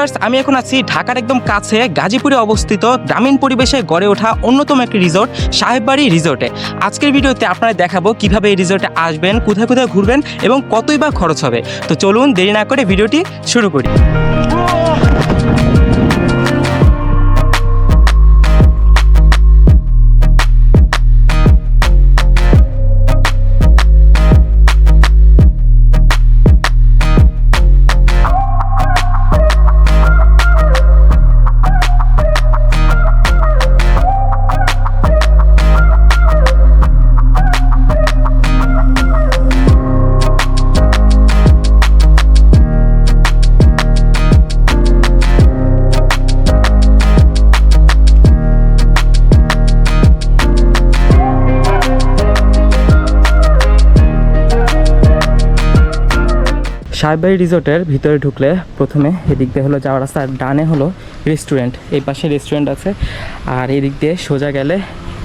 Viewers আমি এখন আছি ঢাকার একদম কাছে গাজীপুরে অবস্থিত গ্রামীণ পরিবেশে গড়ে ওঠা অন্যতম একটি রিসোর্ট, সাহেববাড়ি রিসোর্টে। আজকের ভিডিওতে আপনারা দেখাবো কীভাবে এই রিসোর্টে আসবেন, কোথায় কোথায় ঘুরবেন এবং কতই বা খরচ হবে। তো চলুন দেরি না করে ভিডিওটি শুরু করি। সাহেববাড়ি রিসোর্টের ভিতরে ঢুকলে প্রথমে এদিক দিয়ে হলো যাওয়ার রাস্তার ডানে হলো রেস্টুরেন্ট এই পাশে রেস্টুরেন্ট আছে। আর এদিক দিয়ে সোজা গেলে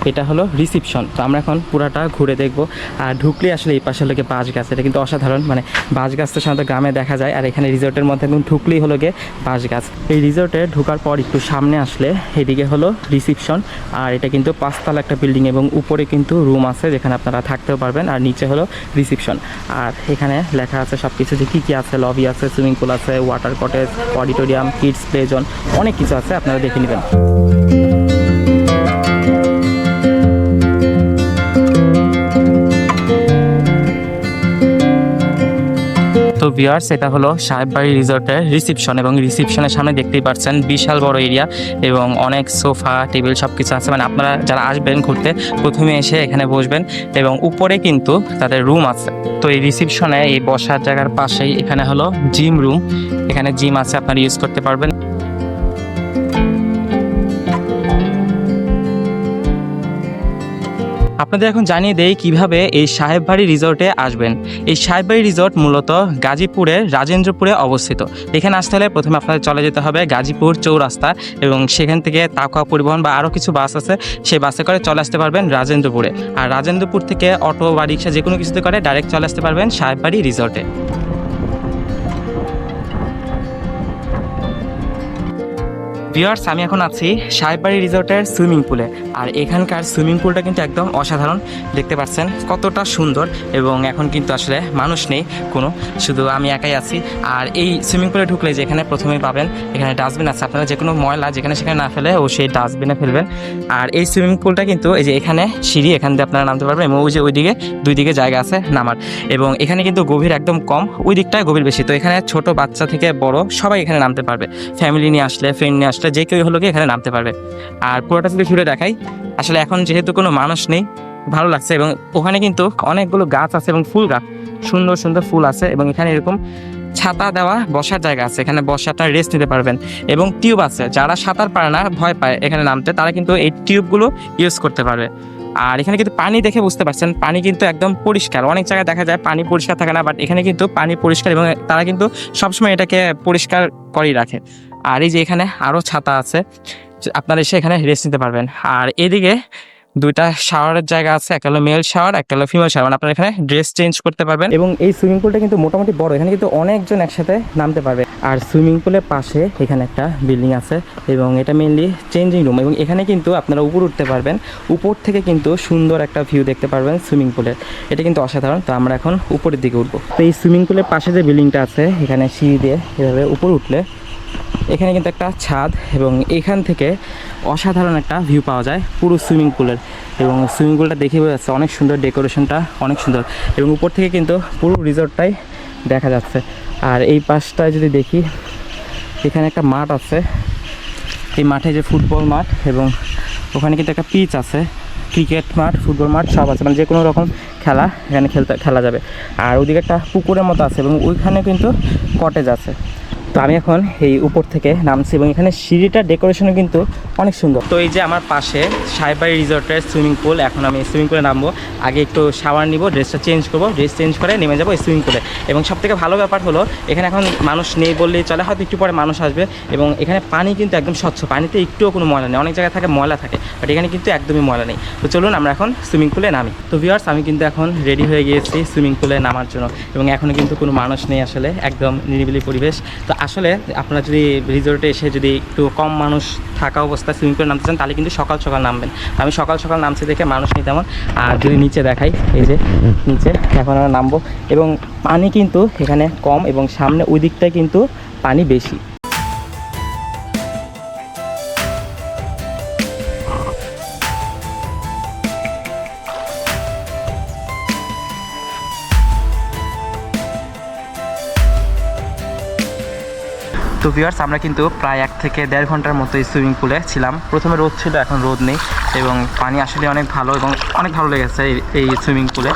এটা হলো রিসিপশন তো আমরা এখন পুরাটা ঘুরে দেখব। আর ঢুকলে আসলে এই পাশে গিয়ে বাঁশ গাছ। এটা কিন্তু অসাধারণ। মানে বাঁশ গাছ তো সাধারণত গ্রামে দেখা যায়। আর এখানে রিসোর্টের মধ্যে একদম ঢুকলেই হলো গিয়ে বাঁশ গাছ। এই রিসোর্টে ঢোকার পর একটু সামনে আসলে এদিকে হলো রিসিপশন আর এটা কিন্তু পাঁচতলা একটা বিল্ডিং এবং উপরে কিন্তু রুম আছে যেখানে আপনারা থাকতেও পারবেন। আর নিচে হলো রিসিপশন আর এখানে লেখা আছে সব কিছু যে কী কী আছে। লবি আছে সুইমিং পুল আছে water cottage auditorium kids play zone অনেক কিছু আছে। আপনারা দেখে নেবেন। তো ভিউয়ার্স এটা হলো সাহেববাড়ি রিসর্টের রিসিপশন এবং রিসিপশনের সামনে দেখতেই পাচ্ছেন বিশাল বড় এরিয়া এবং অনেক সোফা, টেবিল সব কিছু আছে। মানে আপনারা যারা আসবেন ঘুরতে, প্রথমে এসে এখানে বসবেন এবং উপরে কিন্তু তাদের রুম আছে। তো এই রিসিপশনে এই বসার জায়গার পাশেই এখানে হলো জিম রুম এখানে জিম আছে, আপনারা ইউজ করতে পারবেন। আপনাদের এখন জানিয়ে দেই কীভাবে এই সাহেববাড়ি রিসোর্টে আসবেন। এই সাহেববাড়ি রিসোর্ট মূলত গাজীপুরের রাজেন্দ্রপুরে অবস্থিত। এখানে আসতে হলে প্রথমে আপনাদের চলে যেতে হবে গাজীপুর চৌরাস্তা এবং সেখান থেকে তাকুয়া পরিবহন বা আরও কিছু বাস আছে, সেই বাসে করে চলে আসতে পারবেন রাজেন্দ্রপুরে। আর রাজেন্দ্রপুর থেকে অটো বা রিক্সা যে কোনো কিছুতে করে ডাইরেক্ট চলে আসতে পারবেন সাহেববাড়ি রিসোর্টে। ভিউয়ার্স আমি এখন আছি সাহেববাড়ি রিসোর্টের সুইমিং পুলে। আর এখানকার সুইমিং পুলটা কিন্তু একদম অসাধারণ, দেখতে পাচ্ছেন কতটা সুন্দর এবং এখন কিন্তু আসলে মানুষ নেই কোনো, শুধু আমি একাই আছি। আর এই সুইমিং পুলে ঢুকলে যে এখানে প্রথমেই পাবেন, এখানে ডাস্টবিন আছে। আপনারা যে কোনো ময়লা যেখানে সেখানে না ফেলে ও সেই ডাস্টবিনে ফেলবেন। আর এই সুইমিং পুলটা কিন্তু এই যে এখানে সিঁড়ি, এখান দিয়ে আপনারা নামতে পারবেন এবং ওই যে ওইদিকে, দুই দিকে জায়গা আছে নামার। এবং এখানে কিন্তু গভীর একদম কম, ওই দিকটায় গভীর বেশি। তো এখানে ছোট বাচ্চা থেকে বড় সবাই এখানে নামতে পারবে। ফ্যামিলি নিয়ে আসলে ফ্রেন্ড নিয়ে আসলে যে কেউ হলো এখানে নামতে পারবে। আর পুরোটা যদি ঘুরে দেখাই, আসলে এখন যেহেতু কোনো মানুষ নেই, ভালো লাগছে এবং ওখানে কিন্তু অনেকগুলো গাছ আছে এবং ফুল গাছ, সুন্দর সুন্দর ফুল আছে এবং এখানে এরকম ছাতা দেওয়া বসার জায়গা আছে। এখানে বসে আপনারা রেস্ট নিতে পারবেন এবং টিউব আছে। যারা সাঁতার পারে না, ভয় পায় এখানে নামতে, তারা কিন্তু এই টিউবগুলো ইউজ করতে পারবে। আর এখানে কিন্তু পানি দেখে বুঝতে পারছেন, পানি কিন্তু একদম পরিষ্কার। অনেক জায়গায় দেখা যায় পানি পরিষ্কার থাকে না বাট এখানে কিন্তু পানি পরিষ্কার এবং তারা কিন্তু সবসময় এটাকে পরিষ্কার করেই রাখে। আর এই যে এখানে আরও ছাতা আছে আপনারা এসে এখানে রেস্ট নিতে পারবেন। আর এদিকে দুইটা শাওয়ারের জায়গা আছে, একটা হলো মেল শাওয়ার একটা হলো ফিমেল শাওয়ার মানে আপনারা এখানে ড্রেস চেঞ্জ করতে পারবেন। এবং এই সুইমিং পুলটা কিন্তু মোটামুটি বড়। এখানে কিন্তু অনেকজন একসাথে নামতে পারবে। আর সুইমিং পুলের পাশে এখানে একটা বিল্ডিং আছে এবং এটা মেনলি চেঞ্জিং রুম এবং এখানে কিন্তু আপনারা উপর উঠতে পারবেন। উপর থেকে কিন্তু সুন্দর একটা ভিউ দেখতে পারবেন সুইমিং পুলের এটা কিন্তু অসাধারণ। তো আমরা এখন উপরের দিকে উঠবো। তো এই সুইমিং পুলের পাশে যে বিল্ডিংটা আছে, এখানে সিঁড়ি দিয়ে এভাবে উপর উঠলে এখানে কিন্তু একটা ছাদ এবং এখান থেকে অসাধারণ একটা ভিউ পাওয়া যায় পুরো সুইমিং পুলের এবং সুইমিং পুলটা দেখে বোঝা যাচ্ছে অনেক সুন্দর ডেকোরেশনটা অনেক সুন্দর। এবং উপর থেকে কিন্তু পুরো রিসোর্টটাই দেখা যাচ্ছে। আর এই পাশটায় যদি দেখি, এখানে একটা মাঠ আছে। এই মাঠে যে ফুটবল মাঠ এবং ওখানে কিন্তু একটা পিচ আছে। ক্রিকেট মাঠ ফুটবল মাঠ সব আছে। মানে যে কোনো রকম খেলা এখানে খেলতে, খেলা যাবে। আর ওদিকে একটা পুকুরের মতো আছে এবং ওইখানে কিন্তু কটেজ আছে। তো আমি এখন এই উপর থেকে নামছি এবং এখানে সিঁড়িটার ডেকোরেশনও কিন্তু অনেক সুন্দর। তো এই যে আমার পাশে সাহেবাড়ি রিসোর্টের সুইমিং পুল, এখন আমি সুইমিং পুলে নামবো। আগে একটু শাওয়ার নিব, ড্রেসটা চেঞ্জ করব, ড্রেস চেঞ্জ করে নেমে যাব সুইমিং পুলে। এবং সব থেকে ভালো ব্যাপার হলো, এখানে এখন মানুষ নেই বললেই চলে, হয়তো একটু পরে মানুষ আসবে। এবং এখানে পানি কিন্তু একদম স্বচ্ছ, পানিতে একটুও কোনো ময়লা নেই। অনেক জায়গায় থাকে, ময়লা থাকে বাট এখানে কিন্তু একদমই ময়লা নেই। তো চলুন আমরা এখন সুইমিং পুলে নামি। তো ভিউয়ার্স আমি কিন্তু এখন রেডি হয়ে গিয়েছি সুইমিং পুলে নামার জন্য। এবং এখনও কিন্তু কোনো মানুষ নেই আসলে, একদম নিরিবিলি পরিবেশ। তো আসলে আপনারা যদি রিসোর্টে এসে যদি একটু কম মানুষ থাকা অবস্থায় সুইমিং পুলে নামতে চান, তাহলে কিন্তু সকাল সকাল নামবেন। আমি সকাল সকাল নামছি দেখে মানুষ নেই তেমন। আর যদি নিচে দেখাই, এই যে নিচে, এখন আমরা নামবো। এবং পানি কিন্তু এখানে কম এবং সামনে ওই দিকটায় কিন্তু পানি বেশি। তো ভিউয়ার্স আমরা কিন্তু প্রায় এক থেকে দেড় ঘণ্টার মতো এই সুইমিং পুলে ছিলাম। প্রথমে রোদ ছিল, এখন রোদ নেই এবং পানি আসলে অনেক ভালো এবং অনেক ভালো লেগেছে এই এই সুইমিং পুলে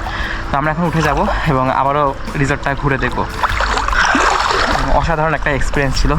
তো আমরা এখন উঠে যাব এবং আবারও রিসর্টটা ঘুরে দেখব। অসাধারণ একটা এক্সপিরিয়েন্স ছিল।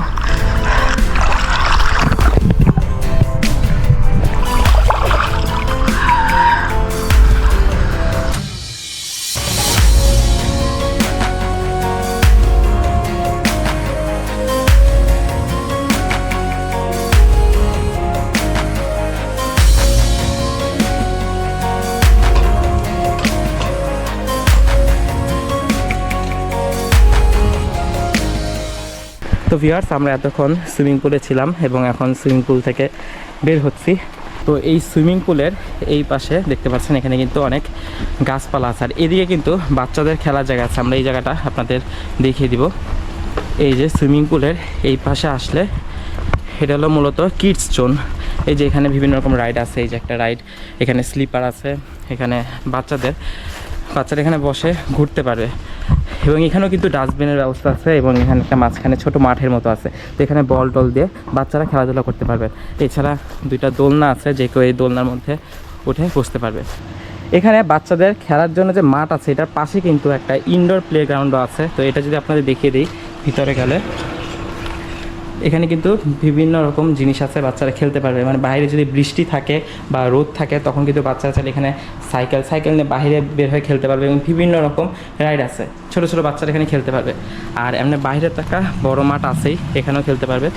তো ভিউয়ার্স আমরা এতক্ষণ সুইমিং পুলে ছিলাম এবং এখন সুইমিং পুল থেকে বের হচ্ছি। তো এই সুইমিং পুলের এই পাশে দেখতে পাচ্ছেন, এখানে কিন্তু অনেক গাছপালা আছে। আর এদিকে কিন্তু বাচ্চাদের খেলার জায়গা আছে, আমরা এই জায়গাটা আপনাদের দেখিয়ে দিব। এই যে সুইমিং পুলের এই পাশে আসলে এটা হলো মূলত কিডস জোন এই যে এখানে বিভিন্ন রকম রাইড আছে, এই যে একটা রাইড এখানে স্লিপার আছে, এখানে বাচ্চাদের বাচ্চারা এখানে বসে ঘুরতে পারবে। এবং এখানেও কিন্তু ডাস্টবিনের ব্যবস্থা আছে এবং এখানে একটা মাঝখানে ছোট মাঠের মতো আছে। তো এখানে বল টল দিয়ে বাচ্চারা খেলাধুলা করতে পারবে। এছাড়া দুইটা দোলনা আছে, যে কেউ এই দোলনার মধ্যে উঠে বসতে পারবে। এখানে বাচ্চাদের খেলার জন্য যে মাঠ আছে, এটার পাশে কিন্তু একটা ইনডোর প্লে গ্রাউন্ডও আছে। তো এটা যদি আপনাদের দেখিয়ে দিই, ভিতরে গেলে। এখানে কিন্তু বিভিন্ন রকম জিনিস আছে, বাচ্চারা খেলতে পারবে। মানে বাইরে যদি বৃষ্টি থাকে বা রোদ থাকে, তখন কিন্তু বাচ্চারা চাইলে এখানে সাইকেল সাইকেল নিয়ে বাইরে বের হয়ে খেলতে পারবে এবং বিভিন্ন রকম রাইড আছে। ছোট ছোট বাচ্চারা এখানে খেলতে পারবে। আর এমনি বাইরে থাকা বড় মাঠ আছেই, এখানেও খেলতে পারবে।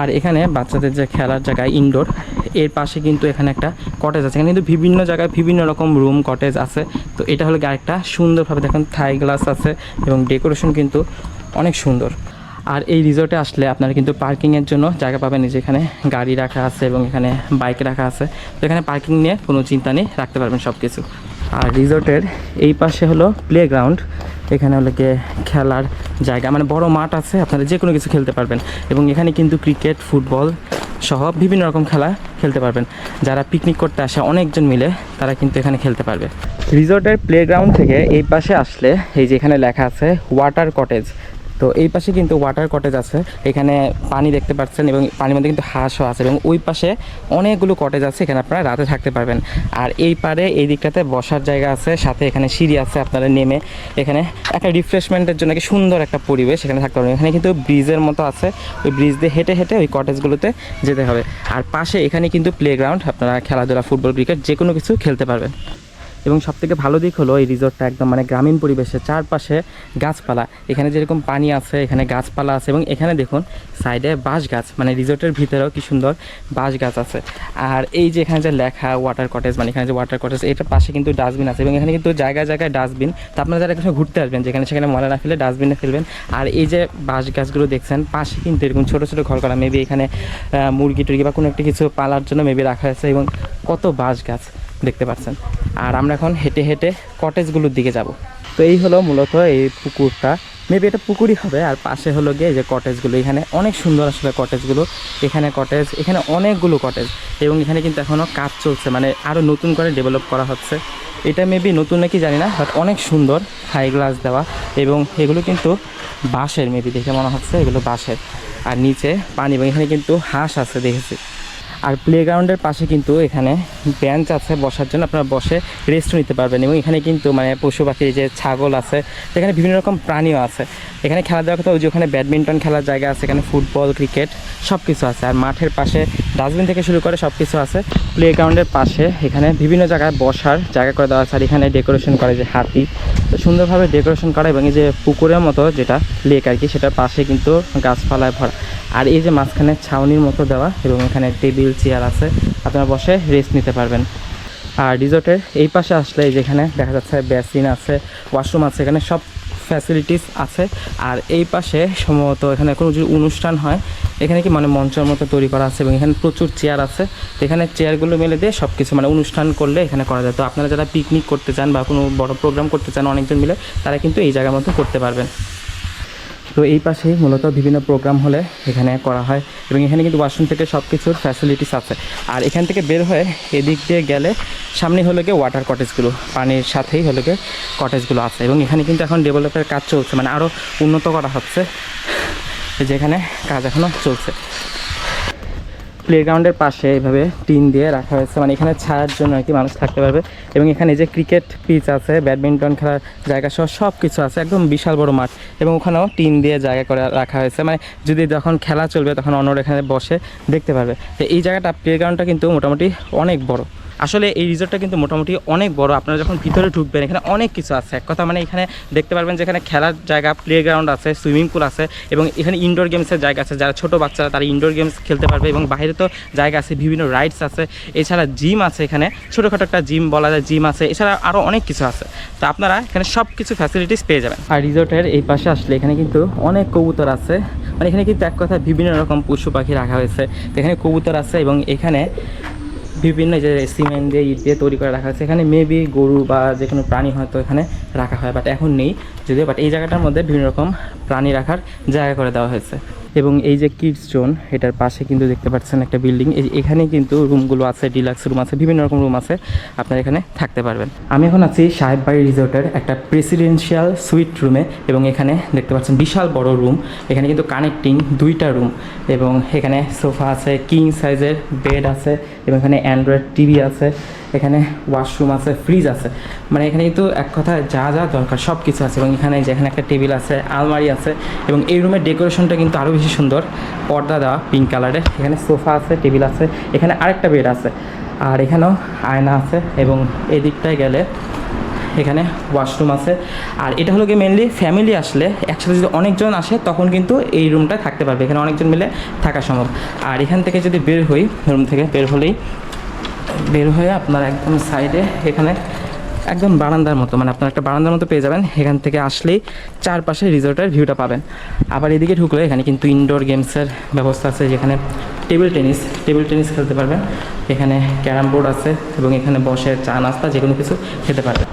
আর এখানে বাচ্চাদের যে খেলার জায়গা ইনডোর এর পাশে কিন্তু এখানে একটা কটেজ আছে। এখানে কিন্তু বিভিন্ন জায়গায় বিভিন্ন রকম রুম কটেজ আছে। তো এটা হলো আরেকটা সুন্দরভাবে দেখেন থাই গ্লাস আছে এবং ডেকোরেশন কিন্তু অনেক সুন্দর। আর এই রিসোর্টে আসলে আপনারা কিন্তু পার্কিংয়ের জন্য জায়গা পাবেন এই যে এখানে গাড়ি রাখা আছে এবং এখানে বাইক রাখা আছে। তো এখানে পার্কিং নিয়ে কোনো চিন্তা নেই, রাখতে পারবেন সব কিছু আর রিসোর্টের এই পাশে হলো প্লে গ্রাউন্ড এখানে হলো গিয়ে খেলার জায়গা। মানে বড় মাঠ আছে, আপনারা যে কোনো কিছু খেলতে পারবেন। এবং এখানে কিন্তু ক্রিকেট ফুটবল সহ বিভিন্ন রকম খেলা খেলতে পারবেন। যারা পিকনিক করতে আসে অনেকজন মিলে, তারা কিন্তু এখানে খেলতে পারবে। রিসোর্টের প্লেগ্রাউন্ড থেকে এই পাশে আসলে এই যে এখানে লেখা আছে ওয়াটার কটেজ তো এই পাশে কিন্তু ওয়াটার কটেজ আছে। এখানে পানি দেখতে পাচ্ছেন এবং পানির মধ্যে কিন্তু হাঁসও আছে এবং ওই পাশে অনেকগুলো কটেজ আছে, এখানে আপনারা রাতে থাকতে পারবেন। আর এই পারে এই দিকটাতে বসার জায়গা আছে, সাথে এখানে সিঁড়ি আছে আপনারা নেমে। এখানে একটা রিফ্রেশমেন্টের জন্য কি সুন্দর একটা পরিবেশ এখানে থাকতে পারবেন। এখানে কিন্তু ব্রিজের মতো আছে, ওই ব্রিজ দিয়ে হেঁটে হেঁটে ওই কটেজগুলোতে যেতে হবে। আর পাশে এখানে কিন্তু প্লেগ্রাউন্ড আপনারা খেলাধুলা ফুটবল ক্রিকেট যে কোনো কিছু খেলতে পারবেন। এবং সবথেকে ভালো দিক হলো এই রিসোর্টটা একদম মানে গ্রামীণ পরিবেশে চারপাশে গাছপালা। এখানে যেরকম পানি আছে, এখানে গাছপালা আছে এবং এখানে দেখুন সাইডে বাঁশ গাছ মানে রিসোর্টের ভিতরেও কি সুন্দর বাঁশ গাছ আছে। আর এই যে এখানে যে লেখা ওয়াটার কটেজ মানে এখানে যে ওয়াটার কটেজ, এটার পাশে কিন্তু ডাস্টবিন আছে এবং এখানে কিন্তু জায়গায় জায়গায় ডাস্টবিন। তো আপনারা যারা এখানে ঘুরতে আসবেন, যেখানে সেখানে ময়লা না ফেলে ডাস্টবিনে ফেলবেন। আর এই যে বাঁশ গাছগুলো দেখছেন, পাশে কিন্তু এরকম ছোটো ছোটো ঘর করা মেবি এখানে মুরগি টুরগি বা কোনো একটা কিছু পালার জন্য মেবি রাখা হয়েছে এবং কত বাঁশ গাছ দেখতে পাচ্ছেন। আর আমরা এখন হেঁটে হেঁটে কটেজগুলোর দিকে যাব। তো এই হলো মূলত এই পুকুরটা। মেবি এটা পুকুরই হবে। আর পাশে হলো গিয়ে যে কটেজগুলো এখানে অনেক সুন্দর আসলে কটেজগুলো এখানে কটেজ এখানে অনেকগুলো কটেজ এবং এখানে কিন্তু এখনও কাজ চলছে। মানে আরও নতুন করে ডেভেলপ করা হচ্ছে। এটা মেবি নতুন নাকি জানি না বাট অনেক সুন্দর হাই গ্লাস দেওয়া। এবং এগুলো কিন্তু বাঁশের মেবি দেখে মনে হচ্ছে এগুলো বাঁশের। আর নিচে পানি। এবং এখানে কিন্তু হাঁস আছে, দেখেছি। আর প্লেগ্রাউন্ডের পাশে কিন্তু এখানে বেঞ্চ আছে বসার জন্য আপনারা বসে রেস্ট নিতে পারবেন এবং এখানে কিন্তু মানে পশু পাখির যে ছাগল আছে, এখানে বিভিন্ন রকম প্রাণীও আছে। এখানে খেলাধুলার কথা ওই যে ওখানে ব্যাডমিন্টন খেলার জায়গা আছে, এখানে ফুটবল ক্রিকেট সব কিছু আছে। আর মাঠের পাশে ডাস্টবিন থেকে শুরু করে সব কিছু আছে প্লেগ্রাউন্ডের পাশে এখানে বিভিন্ন জায়গায় বসার জায়গা করে দেওয়া আছে। আর এখানে ডেকোরেশন করে যে হাতি। তো সুন্দরভাবে ডেকোরেশন করা এবং এই যে পুকুরের মতো যেটা লেক আর কি, সেটার পাশে কিন্তু গাছপালায় ভরা। আর এই যে মাঝখানে ছাউনির মতো দেওয়া এবং এখানে টেবিল, চেয়ার আছে। আপনারা বসে রেস্ট নিতে পারবেন। আর রিসোর্টের এই পাশে আসলে যেখানে দেখা যাচ্ছে বেসিন আছে, ওয়াশরুম আছে, এখানে সব ফ্যাসিলিটিস আছে। আর এই পাশে সম্ভবত এখানে কোনো যদি অনুষ্ঠান হয়, এখানে কি মানে মঞ্চের মতো তৈরি করা আছে এবং এখানে প্রচুর চেয়ার আছে। এখানে চেয়ারগুলো মেলে দিয়ে সব কিছু মানে অনুষ্ঠান করলে এখানে করা যায়। তো আপনারা যারা পিকনিক করতে চান বা কোনো বড় প্রোগ্রাম করতে চান অনেকজন মিলে, তারা কিন্তু এই জায়গার মতো করতে পারবেন। তো এই পাশে মূলত বিভিন্ন প্রোগ্রাম হলে এখানে করা হয় এবং এখানে কিন্তু ওয়াশরুম থেকে সব কিছুর ফ্যাসিলিটিস আছে। আর এখান থেকে বের হয়ে এদিক দিয়ে গেলে সামনে হলো গিয়ে ওয়াটার কটেজগুলো পানির সাথেই হলো গিয়ে কটেজগুলো আছে এবং এখানে কিন্তু এখন ডেভেলপের কাজ চলছে মানে আরও উন্নত করা হচ্ছে, যেখানে কাজ এখনও চলছে। প্লেগ্রাউন্ডের পাশে এভাবে টিন দিয়ে রাখা হয়েছে। মানে এখানে ছায়ার জন্য আর কি মানুষ থাকতে পারবে। এবং এখানে যে ক্রিকেট পিচ আছে ব্যাডমিন্টন খেলার জায়গা সহ সব কিছু আছে, একদম বিশাল বড় মাঠ। এবং ওখানেও টিন দিয়ে জায়গা করে রাখা হয়েছে। মানে যদি যখন খেলা চলবে, তখন অন্যরা এখানে বসে দেখতে পারবে। তো এই জায়গাটা প্লেগ্রাউন্ডটা কিন্তু মোটামুটি অনেক বড়। আসলে এই রিসোর্টটা কিন্তু মোটামুটি অনেক বড়। আপনারা যখন ভিতরে ঢুকবেন, এখানে অনেক কিছু আছে। এক কথা মানে এখানে দেখতে পারবেন যে এখানে খেলার জায়গা প্লেগ্রাউন্ড আছে সুইমিং পুল আছে এবং এখানে ইনডোর গেমসের জায়গা আছে। যারা ছোটো বাচ্চারা, তারা ইনডোর গেমস খেলতে পারবে এবং বাইরে তো জায়গা আছে, বিভিন্ন রাইডস আছে। এছাড়া জিম আছে এখানে। ছোটোখাটো একটা জিম বলা যায় জিম আছে। এছাড়া আরও অনেক কিছু আছে। তো আপনারা এখানে সব কিছু ফ্যাসিলিটিস পেয়ে যাবেন। আর রিসোর্টের এই পাশে আসলে এখানে কিন্তু অনেক কবুতর আছে। মানে এখানে কিন্তু এক কথা বিভিন্ন রকম পশু পাখি রাখা হয়েছে। এখানে কবুতর আছে এবং এখানে বিভিন্ন যে সিমেন্ট দিয়ে ইট দিয়ে তৈরি করে রাখা সেখানে এখানে মেবি গরু বা যে কোনো প্রাণী হয়তো এখানে রাখা হয় বাট এখন নেই। যদিও বাট এই জায়গাটার মধ্যে বিভিন্ন রকম প্রাণী রাখার জায়গা করে দেওয়া হয়েছে। এবং এই যে কিডস জোন এটার পাশে কিন্তু দেখতে পাচ্ছেন একটা বিল্ডিং এখানে কিন্তু রুমগুলো আছে ডিলাক্স রুম আছে, বিভিন্ন রকম রুম আছে, আপনারা এখানে থাকতে পারবেন। আমি এখন আছি সাহেববাড়ি রিসোর্টের একটা প্রেসিডেন্সিয়াল সুইট রুমে এবং এখানে দেখতে পাচ্ছেন বিশাল বড় রুম এখানে কিন্তু কানেক্টিং দুইটা রুম এবং এখানে সোফা আছে কিং সাইজের বেড আছে, এবং এখানে অ্যান্ড্রয়েড টিভি আছে। এখানে ওয়াশরুম আছে ফ্রিজ আছে। মানে এখানে কিন্তু এক কথায় যা যা দরকার সব কিছু আছে। এবং এখানে যেখানে একটা টেবিল আছে, আলমারি আছে। এবং এই রুমের ডেকোরেশনটা কিন্তু আরও বেশি সুন্দর। পর্দা দেওয়া পিঙ্ক কালারের এখানে সোফা আছে টেবিল আছে। এখানে আরেকটা বেড আছে। আর এখানেও আয়না আছে। এবং এদিকটায় গেলে এখানে ওয়াশরুম আছে। আর এটা হলো গিয়ে মেনলি ফ্যামিলি আসলে একসাথে যদি অনেকজন আসে, তখন কিন্তু এই রুমটা থাকতে পারবে। এখানে অনেকজন মিলে থাকা সম্ভব। আর এখান থেকে যদি বের হই রুম থেকে বের হলেই বের হয়ে আপনার একদম সাইডে এখানে একদম বারান্দার মতো মানে আপনার একটা বারান্দার মতো পেয়ে যাবেন। এখান থেকে আসলেই চারপাশে রিসোর্টের ভিউটা পাবেন। আবার এদিকে ঢুকলে এখানে কিন্তু ইনডোর গেমসের ব্যবস্থা আছে, যেখানে টেবিল টেনিস টেবিল টেনিস খেলতে পারবেন। এখানে ক্যারাম বোর্ড আছে এবং এখানে বসে চা নাস্তা যে কোনো কিছু খেতে পারবেন।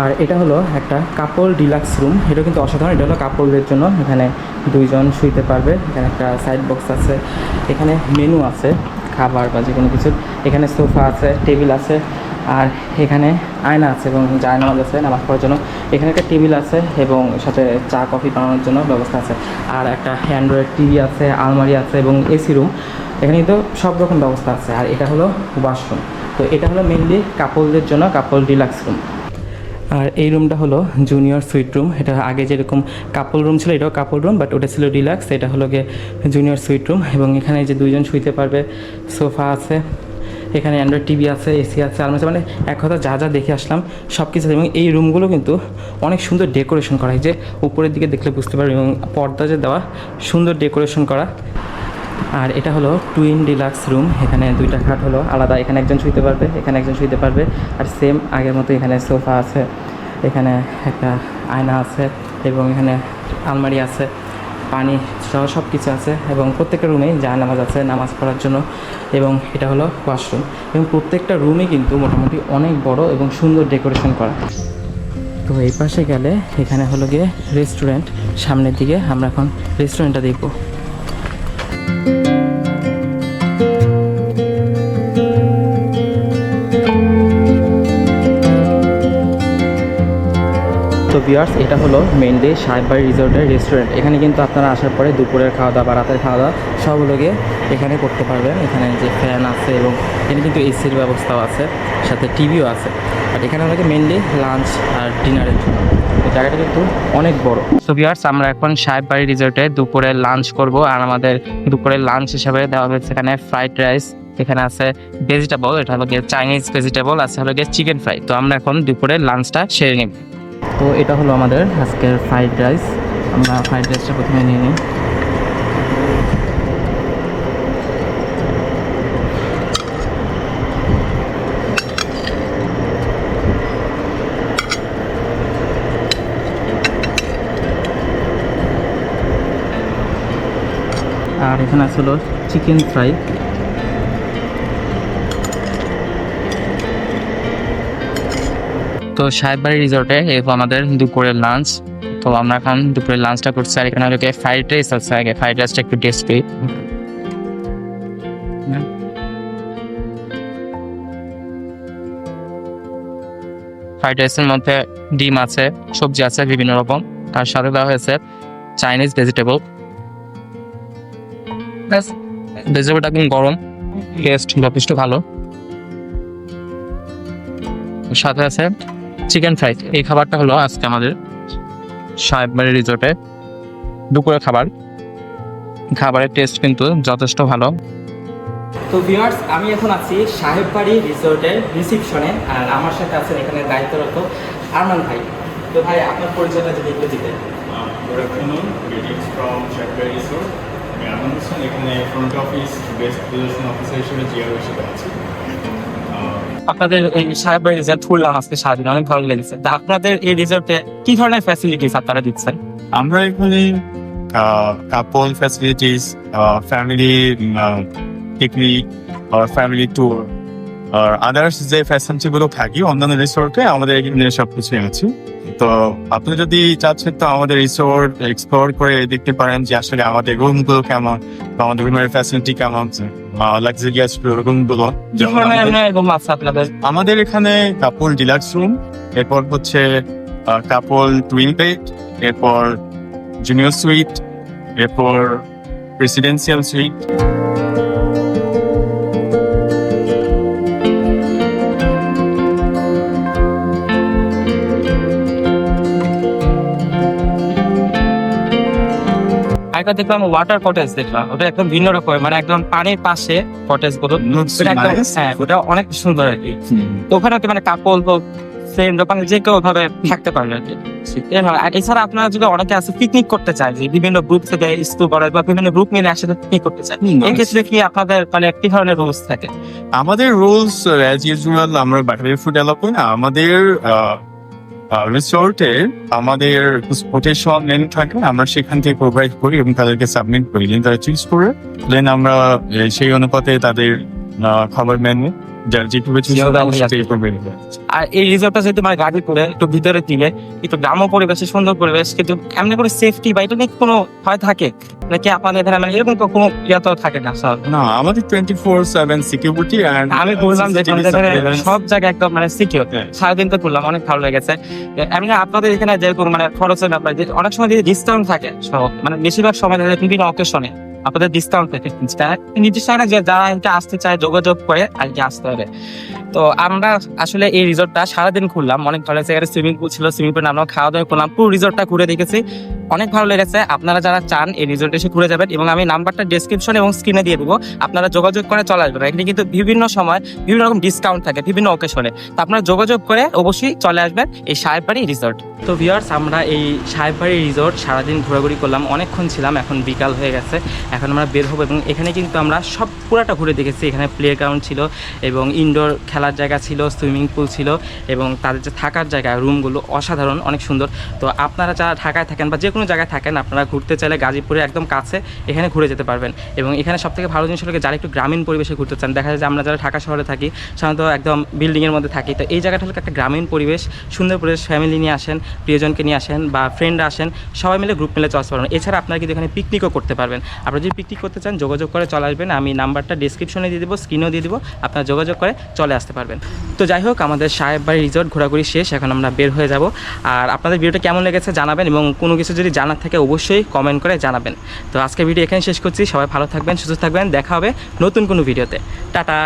আর এটা হলো একটা কাপল ডিলাক্স রুম এটা কিন্তু অসাধারণ, এটা হলো কাপলদের জন্য। এখানে দুইজন শুইতে পারবে, এখানে একটা সাইড বক্স আছে। এখানে মেনু আছে। খাবার বা যে কোনো কিছু। এখানে সোফা আছে, টেবিল আছে, আর এখানে আয়না আছে এবং জায়নামাজ আছে, নামাজ পড়ার জন্য। এখানে একটা টেবিল আছে এবং সাথে চা, কফি বানানোর জন্য ব্যবস্থা আছে। আর একটা অ্যান্ড্রয়েড টিভি আছে, আলমারি আছে এবং এসি রুম। এখানে তো সব রকম ব্যবস্থা আছে। আর এটা হলো ওয়াশরুম। তো এটা হলো মেনলি কাপলদের জন্য কাপল ডিলাক্স রুম আর এই রুমটা হলো জুনিয়র সুইট রুম এটা আগে যেরকম কাপল রুম ছিল এটাও কাপল রুম বাট ওটা ছিল ডিলাক্স এটা হলো গিয়ে জুনিয়র সুইট রুম এবং এখানে যে দুইজন শুইতে পারবে সোফা আছে এখানে অ্যান্ড্রয়েড টিভি আছে এসি আছে আছে, মানে এক কথা যা যা দেখে আসলাম সব কিছু এবং এই রুমগুলো কিন্তু অনেক সুন্দর ডেকোরেশন করা। হয় যে উপরের দিকে দেখলে বুঝতে পারবে এবং পর্দা যে দেওয়া সুন্দর ডেকোরেশন করা। আর এটা হলো টুইন ডিলাক্স রুম এখানে দুইটা খাট হলো, আলাদা, এখানে একজন শুইতে পারবে, এখানে একজন শুইতে পারবে, আর সেম আগের মতো এখানে সোফা আছে, এখানে একটা আয়না আছে, এবং এখানে আলমারি আছে, পানি সহ সব কিছু আছে, এবং প্রত্যেকটা রুমেই যা নামাজ আছে, নামাজ পড়ার জন্য, এবং এটা হলো ওয়াশরুম এবং প্রত্যেকটা রুমই কিন্তু মোটামুটি অনেক বড় এবং সুন্দর ডেকোরেশন করা। তো এই পাশে গেলে এখানে হলো গিয়ে রেস্টুরেন্ট সামনের দিকে আমরা এখন রেস্টুরেন্টটা দেখব। তো বিয়ার্স এটা হলো মেনলি সাহেববাড়ি রিসোর্টের রেস্টুরেন্ট এখানে কিন্তু আপনারা আসার পরে দুপুরের খাওয়া দাওয়া বা রাতের খাওয়া দাওয়া সবগুলো গিয়ে এখানে করতে পারবেন। এখানে যে ফ্যান আছে এবং এখানে কিন্তু এসির ব্যবস্থাও আছে, সাথে টিভিও আছে। আর এখানে আমাকে মেনলি লাঞ্চ আর ডিনারের জন্য। জায়গাটা কিন্তু অনেক বড়। সো বিয়ার্স আমরা এখন সাহেববাড়ি রিসোর্টে দুপুরে লাঞ্চ করব আর আমাদের দুপুরের লাঞ্চ হিসাবে দেওয়া হয়েছে এখানে ফ্রাইড রাইস এখানে আছে ভেজিটেবল এটা হলো গিয়ে চাইনিজ ভেজিটেবল আছে হলো গিয়ে চিকেন ফ্রাই তো আমরা এখন দুপুরে লাঞ্চটা সেরে নিব। তো এটা হলো আমাদের আজকের ফ্রাইড রাইস আমরা ফ্রাইড রাইসটা প্রথমে নিয়ে নিই। আর এখানে আসলো চিকেন ফ্রাই তো সাহেববাড়ি রিসোর্টে হলো আমাদের দুপুরের লাঞ্চ তো আমরা এখন দুপুরের লাঞ্চটা করছি আর এখানে হলো ফ্রাইড রাইস আছে আগে। ফ্রাইড রাইসটা একটু টেস্ট করি। ফ্রাইড রাইসের মধ্যে ডিম আছে, সবজি আছে বিভিন্ন রকম। তার সাথে দেওয়া হয়েছে চাইনিজ ভেজিটেবল ভেজিটেবলটা একদম গরম। টেস্ট যথেষ্ট ভালো। সাথে আছে চিকেন ফ্রাই এই খাবারটা হলো আজকে আমাদের সাহেববাড়ি রিসোর্টে দুপুরের খাবার। খাবারের টেস্ট কিন্তু যথেষ্ট ভালো। তো ভিউয়ার্স আমি এখন আছি সাহেববাড়ি রিসোর্টের রিসিপশনে আর আমার সাথে আছেন এখানে দায়িত্বরত আরমান ভাই। তো ভাই আপনার পরিচয়টা যদি একটু দিতেন। Good afternoon greetings from Shekhbari resort আমি আনন্দ হোসেন এখানে front office best relation officer হিসেবে জিআর হিসেবে আছি। আপনাদের এই সাহেবের রিসোর্ট ফুললাম আজকে সারাদিন, অনেক ভালো লেগেছে। তা আপনাদের এই রিসোর্টে কি ধরনের ফ্যাসিলিটিস আপনারা দিচ্ছেন? আমরা এখানে couple facilities family picnic family tour আর আদার্স যে ফ্যাসিলিটিগুলো থাকি, অন্যান্য রিসোর্টে আমাদের এখানে সব কিছুই আছে। তো আপনি যদি চাচ্ছেন তো আমাদের রিসোর্ট এক্সপ্লোর করে দেখতে পারেন যে আসলে আমাদের রুমগুলো কেমন বা আমাদের রুমের ফ্যাসিলিটি কেমন লাক্সারিয়াস রুম আপনাদের? আমাদের এখানে কাপল ডিলাক্স রুম এরপর হচ্ছে কাপল টুইন বেড এরপর জুনিয়র সুইট এরপর প্রেসিডেন্সিয়াল সুইট আরেকটা দেখলাম ওয়াটার কটেজ দেখলাম। ওটা একদম ভিন্ন রকম মানে একদম পানির পাশে কটেজগুলো। হ্যাঁ ওটা অনেক সুন্দর আর কি। তো ওখানে মানে কাপল হোক ফ্রেন্ড হোক মানে যে কেউ ভাবে থাকতে পারবে আর কি। এছাড়া আপনারা যদি অনেকে আছে পিকনিক করতে চায় যে বিভিন্ন গ্রুপ থেকে স্কুল করে বা বিভিন্ন গ্রুপ মিলে একসাথে পিকনিক করতে চায় এই ক্ষেত্রে কি আপনাদের মানে কি ধরনের রুলস থাকে? আমাদের রুলস অ্যাজ ইউজুয়াল আমরা বাইরের ফুড অ্যালাউ না। আমাদের রিসোর্টে আমাদের কোটেশন লেন থাকে, আমরা সেখান থেকে প্রোভাইড করি এবং তাদেরকে সাবমিট করি। দেন তারা চুজ করে দেন আমরা সেই অনুপাতে তাদের খাবার মেনু যার আর এই রিসোর্টটা যেহেতু মানে গাড়ি করে একটু ভিতরে দিলে একটু গ্রাম্য পরিবেশে সুন্দর পরিবেশ কিন্তু এমনি করে সেফটি বা এটা নিয়ে কোনো ভয় থাকে? নাকি আপনাদের এখানে মানে এরকম তো কোনো ইয়ে তো থাকে না স্যার না আমাদের টোয়েন্টি ফোর সেভেন সিকিউরিটি আমি বললাম যে সব একদম মানে সিকিউর হ্যাঁ। সারাদিন তো করলাম অনেক ভালো লেগেছে। এমনি আপনাদের এখানে যেরকম মানে খরচের ব্যাপার অনেক সময় ডিসকাউন্ট থাকে সব মানে বেশিরভাগ সময় বিভিন্ন অকেশনে আপনাদের ডিসকাউন্ট পেতে। নির্দিষ্ট যে যারা আসতে চায় যোগাযোগ করে আর কি আসতে হবে। তো আমরা আসলে এই রিসোর্টটা সারাদিন ঘুরলাম। অনেক ভালো লেগেছে। সুইমিং পুল ছিল সুইমিং পুলে আমরা খাওয়া দাওয়া করলাম। পুরো রিসোর্টটা ঘুরে দেখেছি। অনেক ভালো লেগেছে। আপনারা যারা চান এই রিসোর্টে এসে ঘুরে যাবেন এবং আমি নাম্বারটা ডেসক্রিপশন এবং স্ক্রিনে দিয়ে দেবো। আপনারা যোগাযোগ করে চলে আসবেন। এখানে কিন্তু বিভিন্ন সময় বিভিন্ন রকম ডিসকাউন্ট থাকে বিভিন্ন অকেশনে তো আপনারা যোগাযোগ করে অবশ্যই চলে আসবেন এই সাহেববাড়ি রিসোর্ট। তো ভিওর্স আমরা এই সাহেববাড়ি রিসোর্ট সারাদিন ঘোরাঘুরি করলাম। অনেকক্ষণ ছিলাম, এখন বিকাল হয়ে গেছে। এখন আমরা বের হব এবং এখানে কিন্তু আমরা সব পুরাটা ঘুরে দেখেছি। এখানে প্লে গ্রাউন্ড ছিল এবং ইনডোর খেলার জায়গা ছিল, সুইমিং পুল ছিল এবং তাদের যে থাকার জায়গা, রুমগুলো অসাধারণ, অনেক সুন্দর। তো আপনারা যারা ঢাকায় থাকেন বা যে কোনো জায়গায় থাকেন, আপনারা ঘুরতে চাইলে গাজীপুরে একদম কাছে এখানে ঘুরে যেতে পারবেন। এবং এখানে সব থেকে ভালো জিনিস হলো যারা একটু গ্রামীণ পরিবেশে ঘুরতে চান, দেখা যায় যে আমরা যারা ঢাকা শহরে থাকি, সাধারণত একদম বিল্ডিংয়ের মধ্যে থাকি, তো এই জায়গাটা হলো একটা গ্রামীণ পরিবেশ, সুন্দর পরিবেশ ফ্যামিলি নিয়ে আসেন, প্রিয়জনকে নিয়ে আসেন বা ফ্রেন্ড আসেন, সবাই মিলে গ্রুপ মিলে চলতে পারবেন এছাড়া আপনারা কিন্তু এখানে পিকনিকও করতে পারবেন। আপনারা যদি পিকনিক করতে চান, যোগাযোগ করে চলে আসবেন, আমি নাম্বারটা ডিসক্রিপশনে দিয়ে দেবো স্ক্রিনেও দিয়ে দেবো, আপনারা যোগাযোগ করে চলে আসতে পারবেন। তো যাই হোক, আমাদের সাহেব বাড়ি রিসর্ট ঘোরাঘুরি শেষ, এখন আমরা বের হয়ে যাব। আর আপনাদের ভিডিওটা কেমন লেগেছে জানাবেন এবং কোনো কিছু যদি জানার থাকে অবশ্যই কমেন্ট করে জানাবেন। তো আজকে ভিডিও এখানে শেষ করছি, সবাই ভালো থাকবেন, সুস্থ থাকবেন, দেখা হবে নতুন কোনো ভিডিওতে টাটা!